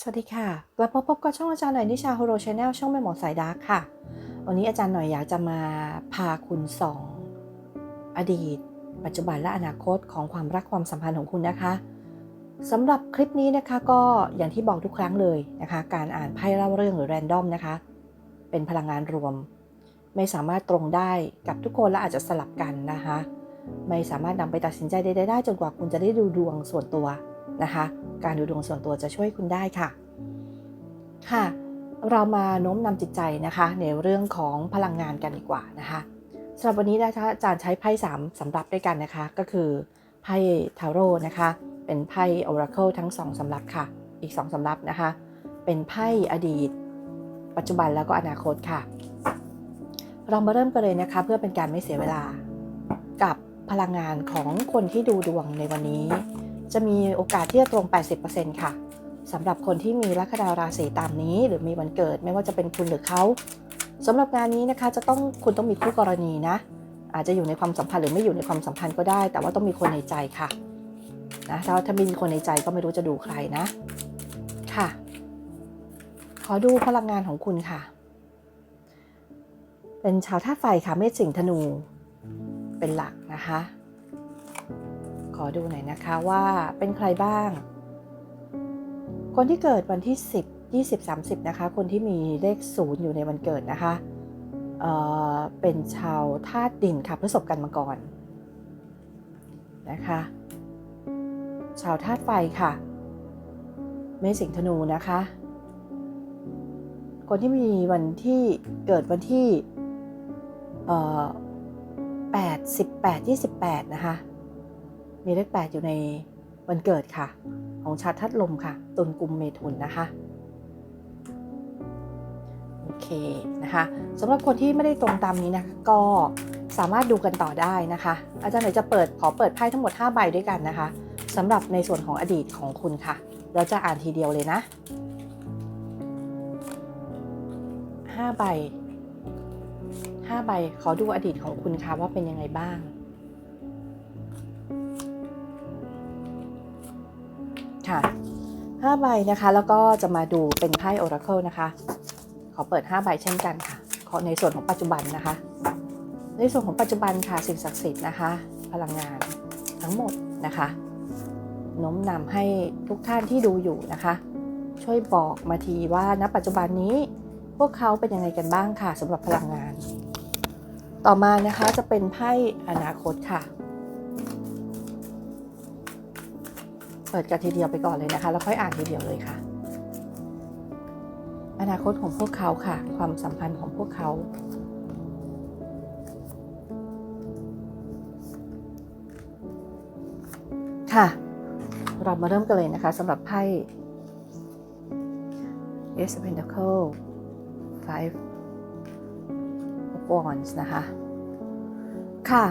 สวัสดีค่ะกลับมาพบกับช่องอาจารย์หน่อยนิชาโฮโรชาแนลช่องแม่หมอสายดาร์ค่ะ วันนี้อาจารย์หน่อยอยากจะมาพาคุณส่องอดีต ปัจจุบันและอนาคตของความรักความสัมพันธ์ของคุณนะคะสำหรับคลิปนี้นะคะก็อย่างที่บอกทุกครั้งเลยนะคะ การอ่านไพ่เล่าเรื่องหรือแรนดอมนะคะ เป็นพลังงานรวม ไม่สามารถตรงได้กับทุกคนและอาจจะสลับกันนะคะ ไม่สามารถนำไปตัดสินใจใดๆได้จนกว่าคุณจะได้ดูดวงส่วนตัว นะคะ การดูดวงส่วนตัวจะช่วยคุณได้ค่ะ ค่ะ เรามาโน้มนำจิตใจนะคะ ในเรื่องของพลังงานกันดีกว่านะคะสำหรับวันนี้นะคะอาจารย์ใช้ไพ่3สำรับด้วยกันนะคะ ก็คือไพ่ทาโร่นะคะ เป็นไพ่ Oracle ทั้ง2สำรับค่ะ อีก2สำรับนะคะ เป็นไพ่อดีต ปัจจุบันแล้วก็อนาคตค่ะ เรามาเริ่มกันเลยนะคะ เพื่อเป็นการไม่เสียเวลา กับพลังงานของคนที่ดูดวงในวันนี้ จะมีโอกาสที่จะตรง 80%ค่ะสำหรับคนที่มีลัคนาราศีตามนี้ หรือมีวันเกิดไม่ว่าจะเป็นคุณหรือเขาสำหรับงานนี้นะคะจะต้องคุณต้องมีคู่กรณีนะ อาจจะอยู่ในความสัมพันธ์หรือไม่อยู่ในความสัมพันธ์ก็ได้ แต่ว่าต้องมีคนในใจค่ะนะถ้าถ้ามีคนในใจก็ไม่รู้จะดูใครนะ ค่ะ ขอดูพลังงานของคุณค่ะ เป็นชาวธาตุไฟค่ะเมษสิงห์ธนู เป็นหลักนะคะ ขอดูหน่อยนะคะว่าเป็นใครบ้าง คนที่เกิดวันที่ 10 20 30 นะคะ คนที่มีเลขศูนย์อยู่ในวันเกิดนะคะเเป็นชาวธาตุดินค่ะพฤษภกันมาก่อนนะคะ ชาวธาตุไฟค่ะ เมษสิงธนูนะคะ คนที่มีวันที่เกิดวันที่เอ่อ8 18 28 นะคะ มีเลข8อยู่ในวันเกิดค่ะ ของชาวทัดลมค่ะตุลกุมเมถุนนะคะโอเคนะคะสำหรับคนที่ไม่ได้ตรงตามนี้นะคะก็สามารถดูกันต่อได้นะคะ อาจารย์หน่อยจะเปิดขอเปิดไพ่ทั้งหมด 5 ใบด้วยกันนะคะสำหรับในส่วนของอดีตของคุณค่ะ เราจะอ่านทีเดียวเลยนะ 5 ใบ 5 ใบขอดูอดีตของคุณค่ะว่าเป็นยังไงบ้าง ค่ะ5ใบนะคะแล้วก็จะมาดูเป็นไพ่ Oracle นะคะ ขอเปิด 5 ใบเช่นกันค่ะขอในส่วนของปัจจุบันนะคะ ในส่วนของปัจจุบันค่ะสิ่งศักดิ์สิทธิ์นะคะ พลังงานทั้งหมดนะคะโน้มนำให้ทุกท่านที่ดูอยู่นะคะ ช่วยบอกมาทีว่าณปัจจุบันนี้พวกเขาเป็นยังไงกันบ้างค่ะสำหรับพลังงาน ต่อมานะคะจะเป็นไพ่อนาคตค่ะ เปิดกันทีเดียวไปก่อนเลยนะคะ แล้วค่อยอ่านทีเดียวเลยค่ะ อนาคตของพวกเขาค่ะ ความสัมพันธ์ของพวกเขาค่ะ เรามาเริ่มกันเลยนะคะสำหรับไพ่ Ace of Pentacle Five of Wands นะคะ ค่ะ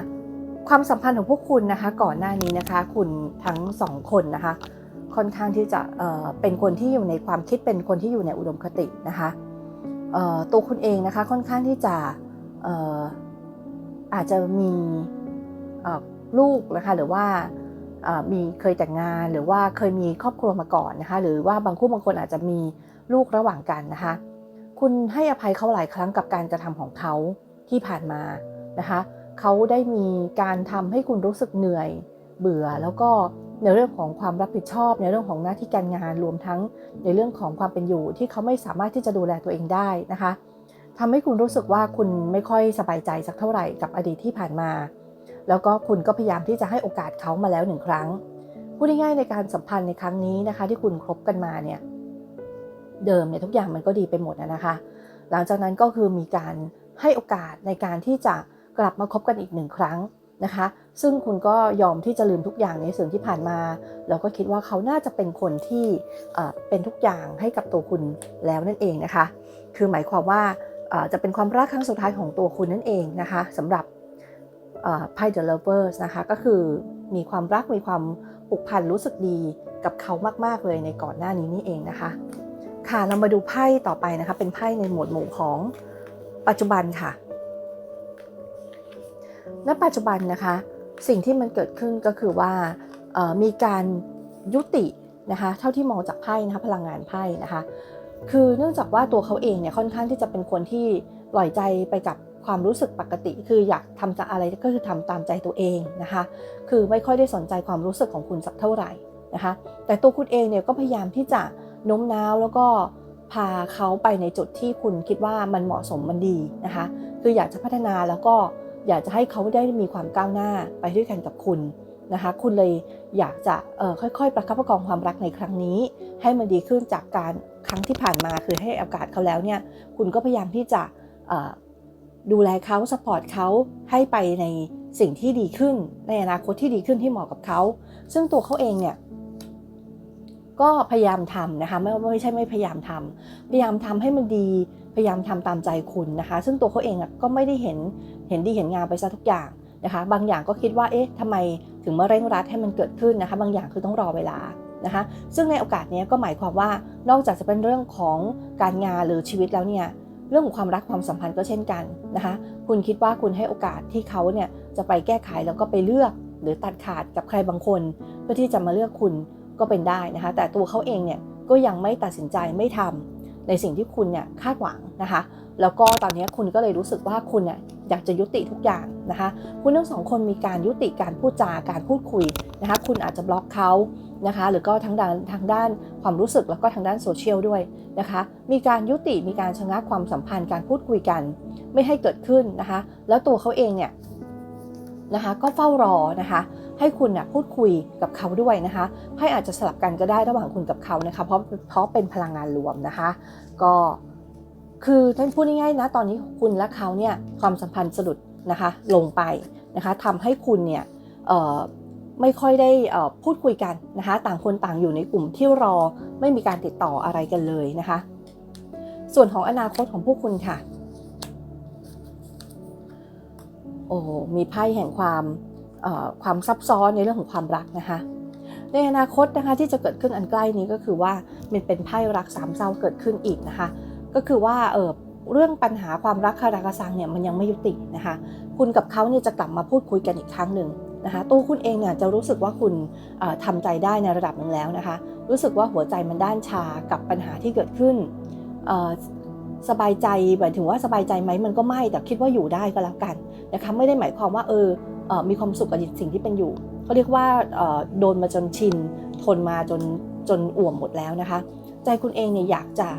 ความสัมพันธ์ของพวกคุณนะคะ ก่อนหน้านี้นะคะ คุณทั้งสองคนนะคะ ค่อนข้างที่จะเเป็นคนที่อยู่ในความคิดเป็นคนที่อยู่ในอุดมคตินะคะตัวคุณเองนะคะค่อนข้างที่จะอออาจจะมีลูกนะคะหรือว่ามีเคยแต่งงานหรือว่าเคยมีครอบครัวมาก่อนนะคะ หรือว่าบางคู่บางคนอาจจะมีลูกระหว่างกันนะคะ คุณให้อภัยเขาหลายครั้งกับการกระทำของเขาที่ผ่านมานะคะ เขาได้มีการทำให้คุณรู้สึกเหนื่อยเบื่อ แล้วก็ในเรื่องของความรับผิดชอบ ในเรื่องของหน้าที่การงานรวมทั้งในเรื่องของความเป็นอยู่ที่เขาไม่สามารถที่จะดูแลตัวเองได้นะคะทำให้คุณรู้สึกว่าคุณไม่ค่อยสบายใจสักเท่าไหร่กับอดีตที่ผ่านมา แล้วก็คุณก็พยายามที่จะให้โอกาสเขามาแล้วหนึ่งครั้งพูดง่ายๆในการสัมพันธ์ในครั้งนี้นะคะ ที่คุณคบกันมาเนี่ยเดิมเนี่ยทุกอย่างมันก็ดีไปหมดนะคะ หลังจากนั้นก็คือมีการให้โอกาสในการที่จะ กลับมาคบกันอีกหนึ่งครั้งนะคะ ซึ่งคุณก็ยอมที่จะลืมทุกอย่างในสิ่งที่ผ่านมา แล้วก็คิดว่าเขาน่าจะเป็นคนที่เป็นทุกอย่างให้กับตัวคุณแล้วนั่นเองนะคะ คือหมายความว่าจะเป็นความรักครั้งสุดท้ายของตัวคุณนั่นเองนะคะสำหรับไพ่ The Lovers นะคะก็คือมีความรักมีความผูกพันรู้สึกดีกับเขามากๆเลยในก่อนหน้านี้นี่เองนะคะ ค่ะเรามาดูไพ่ต่อไปนะคะ เป็นไพ่ในหมวดหมู่ของปัจจุบันค่ะ ณปัจจุบันนะคะ สิ่งที่มันเกิดขึ้นก็คือว่ามีการยุตินะคะเท่าที่มองจากไพ่นะคะพลังงานไพ่นะคะคือเนื่องจากว่าตัวเขาเองเนี่ยค่อนข้างที่จะเป็นคนที่ปล่อยใจไปกับความรู้สึกปกติ คืออยากทำจะอะไรก็คือทำตามใจตัวเองนะคะคือไม่ค่อยได้สนใจความรู้สึกของคุณสักเท่าไหร่นะคะแต่ตัวคุณเองเนี่ยก็พยายามที่จะโน้มน้าวแล้วก็พาเขาไปในจุดที่คุณคิดว่ามันเหมาะสมมันดีนะคะคืออยากจะพัฒนาแล้วก็ อยากจะให้เขาได้มีความก้าวหน้าไปด้วยกันกับคุณนะคะ คุณเลยอยากจะค่อยๆ ประคับประคองความรักในครั้งนี้ ให้มันดีขึ้นจากการครั้งที่ผ่านมาคือให้โอกาสเขาแล้วเนี่ย คุณก็พยายามที่จะดูแลเขาสปอร์ตเขาให้ไปในสิ่งที่ดีขึ้น ในอนาคตที่ดีขึ้นที่เหมาะกับเขา ซึ่งตัวเขาเองเนี่ยก็พยายามทำนะคะไม่ไม่ใช่ไม่พยายามทำพยายามทำให้มันดีพยายามทำตามใจคุณนะคะ ซึ่งตัวเขาเองก็ไม่ได้เห็น เห็นดีเห็นงามไปซะทุกอย่างนะคะ บางอย่างก็คิดว่าเอ๊ะทำไมถึงมาเร่งรัดให้มันเกิดขึ้นนะคะ บางอย่างคือต้องรอเวลานะคะ ซึ่งในโอกาสนี้ก็หมายความว่านอกจากจะเป็นเรื่องของการงานหรือชีวิตแล้วเนี่ยเรื่องของความรักความสัมพันธ์ก็เช่นกันนะคะ คุณคิดว่าคุณให้โอกาสที่เขาเนี่ยจะไปแก้ไขแล้วก็ไปเลือก หรือตัดขาดกับใครบางคน เพื่อที่จะมาเลือกคุณก็เป็นได้นะคะ แต่ตัวเขาเองเนี่ยก็ยังไม่ตัดสินใจไม่ทำในสิ่งที่คุณเนี่ยคาดหวังนะคะ แล้วก็ตอนนี้คุณก็เลยรู้สึกว่าคุณเนี่ย อยากจะยุติทุกอย่างนะคะ คุณทั้งสองคนมีการยุติการพูดจาการพูดคุยนะคะ คุณอาจจะบล็อกเขานะคะ หรือก็ทั้งด้านทางด้านความรู้สึกแล้วก็ทางด้านโซเชียลด้วยนะคะ มีการยุติมีการชะงักความสัมพันธ์การพูดคุยกัน ไม่ให้เกิดขึ้นนะคะ แล้วตัวเขาเองเนี่ยนะคะก็เฝ้ารอนะคะให้คุณนะพูดคุยกับเขาด้วยนะคะให้อาจจะสลับกันก็ได้ระหว่างคุณกับเขานะคะเพราะเพราะเป็นพลังงานรวมนะคะ ก็ คือท่านพูดง่ายๆนะตอนนี้คุณและเขาเนี่ยความสัมพันธ์สะดุดนะคะลงไปนะคะทำให้คุณเนี่ยไม่ค่อยได้พูดคุยกันนะคะต่างคนต่างอยู่ในกลุ่มที่รอไม่มีการติดต่ออะไรกันเลยนะคะ ส่วนของอนาคตของพวกคุณค่ะโอ้มีไพ่แห่งความความซับซ้อนในเรื่องของความรักนะคะในอนาคตนะคะที่จะเกิดขึ้นอันใกล้นี้ก็คือว่ามันเป็นไพ่รักสามเศร้าเกิดขึ้นอีกนะคะ ก็คือว่าเออเรื่องปัญหาความรักคาราคาซังเนี่ยมันยังไม่ยุตินะคะ คุณกับเขาเนี่ยจะกลับมาพูดคุยกันอีกครั้งหนึ่งนะคะตัวคุณเองเนี่ยจะรู้สึกว่าคุณทำใจได้ในระดับหนึ่งแล้วนะคะ รู้สึกว่าหัวใจมันด้านชากับปัญหาที่เกิดขึ้นสบายใจหมายถึงว่าสบายใจไหมมันก็ไม่แต่คิดว่าอยู่ได้ก็แล้วกันนะคะไม่ได้หมายความว่าเออมีความสุขกับสิ่งที่เป็นอยู่เขาเรียกว่าโดนมาจนชินทนมาจนจนอ่วมหมดแล้วนะคะ ใจคุณเองเนี่ยอยากจะ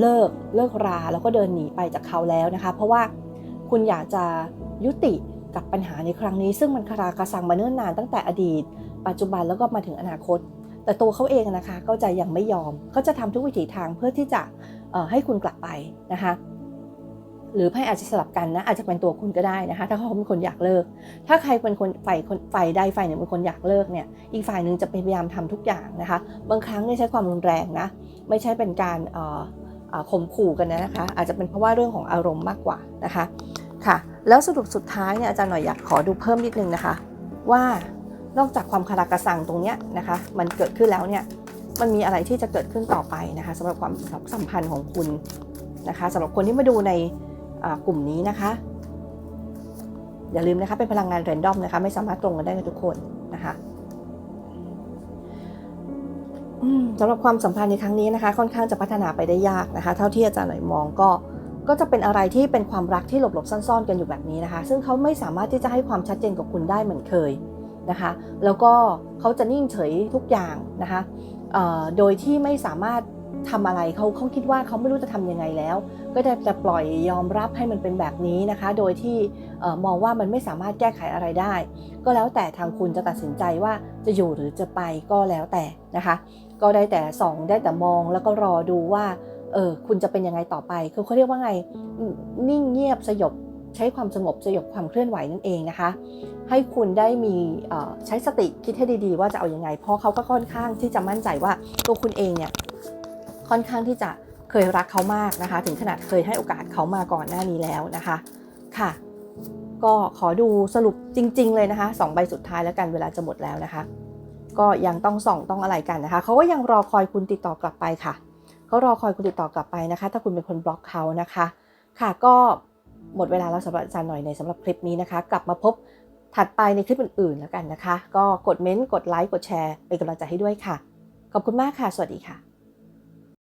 เลิกเลิกราแล้วก็เดินหนีไปจากเขาแล้วนะคะ เพราะว่าคุณอยากจะยุติกับปัญหาในครั้งนี้ ซึ่งมันคารากระสังมาเนิ่นนานตั้งแต่อดีต ปัจจุบันแล้วก็มาถึงอนาคต แต่ตัวเขาเองนะคะก็จะยังไม่ยอมเขาจะทำทุกวิถีทางเพื่อที่จะให้คุณกลับไปนะคะ หรือไพ่อาจจะสลับกันนะอาจจะเป็นตัวคุณก็ได้นะคะ ถ้าเขาเป็นคนอยากเลิก ถ้าใครเป็นคนฝ่ายคนฝ่ายใดฝ่ายหนึ่งเป็นคนอยากเลิกเนี่ยอีกฝ่ายหนึ่งจะพยายามทำทุกอย่างนะคะ บางครั้งเนี่ยใช้ความรุนแรงนะไม่ใช่เป็นการข่มขู่กันนะคะ อาจจะเป็นเพราะว่าเรื่องของอารมณ์มากกว่านะคะค่ะแล้วสรุปสุดท้ายเนี่ยอาจารย์หน่อยอยากขอดูเพิ่มนิดนึงนะคะ ว่านอกจากความคารากระสังตรงเนี้ยนะคะมันเกิดขึ้นแล้วเนี่ยมันมีอะไรที่จะเกิดขึ้นต่อไปนะคะสำหรับความสัมพันธ์ของคุณนะคะสำหรับคนที่มาดูใน กลุ่มนี้นะคะ อย่าลืมนะคะเป็นพลังงานแรนดอมนะคะ ไม่สามารถตรงกันได้กับทุกคนนะคะสำหรับความสัมพันธ์ในครั้งนี้นะคะ ค่อนข้างจะพัฒนาไปได้ยากนะคะ เท่าที่อาจารย์หน่อยมองก็ก็จะเป็นอะไรที่เป็นความรักที่หลบหลบซ่อนๆ กันอยู่แบบนี้นะคะ ซึ่งเขาไม่สามารถที่จะให้ความชัดเจนกับคุณได้เหมือนเคยนะคะ แล้วก็เขาจะนิ่งเฉยทุกอย่างนะคะโดยที่ไม่สามารถ ทำอะไรเขาเขาคิดว่าเขาไม่รู้จะทํำยังไงแล้ว ก็จะจะปล่อยยอมรับให้มันเป็นแบบนี้นะคะ โดยที่มองว่ามันไม่สามารถแก้ไขอะไรได้ ก็แล้วแต่ทางคุณจะตัดสินใจว่าจะอยู่หรือจะไปก็แล้วแต่นะคะ ก็ได้แต่ส่องได้แต่มองแล้วก็รอดูว่าเออคุณจะเป็นยังไงต่อไปคือเขาเรียกว่าไงนิ่งเงียบสยบใช้ความสงบสยบความเคลื่อนไหวนั่นเองนะคะ ให้คุณได้มีใช้สติคิดให้ดีๆ ว่าจะเอาอยัางไง เพราะเขาก็ค่อนข้างที่จะมั่นใจว่าตัวคุณเองเนี่ย ค่อนข้างที่จะเคยรักเขามากนะคะ ถึงขนาดเคยให้โอกาสเขามาก่อนหน้านี้แล้วนะคะค่ะ ก็ขอดูสรุปจริง ๆ เลยนะคะสองใบสุดท้ายแล้วกันเวลาจะหมดแล้วนะคะ ก็ยังต้องส่องต้องอะไรกันนะคะเขาก็ยังรอคอยคุณติดต่อกลับไปค่ะเขารอคอยคุณติดต่อกลับไปนะคะ ถ้าคุณเป็นคนบล็อกเขานะคะ ค่ะก็หมดเวลาแล้วสำหรับอาจารย์หน่อยในสำหรับคลิปนี้นะคะ กลับมาพบถัดไปในคลิปอื่นๆแล้วกันนะคะ ก็กดเม้นต์กดไลค์กดแชร์เป็นกำลังใจให้ด้วยค่ะ ขอบคุณมากค่ะ สวัสดีค่ะ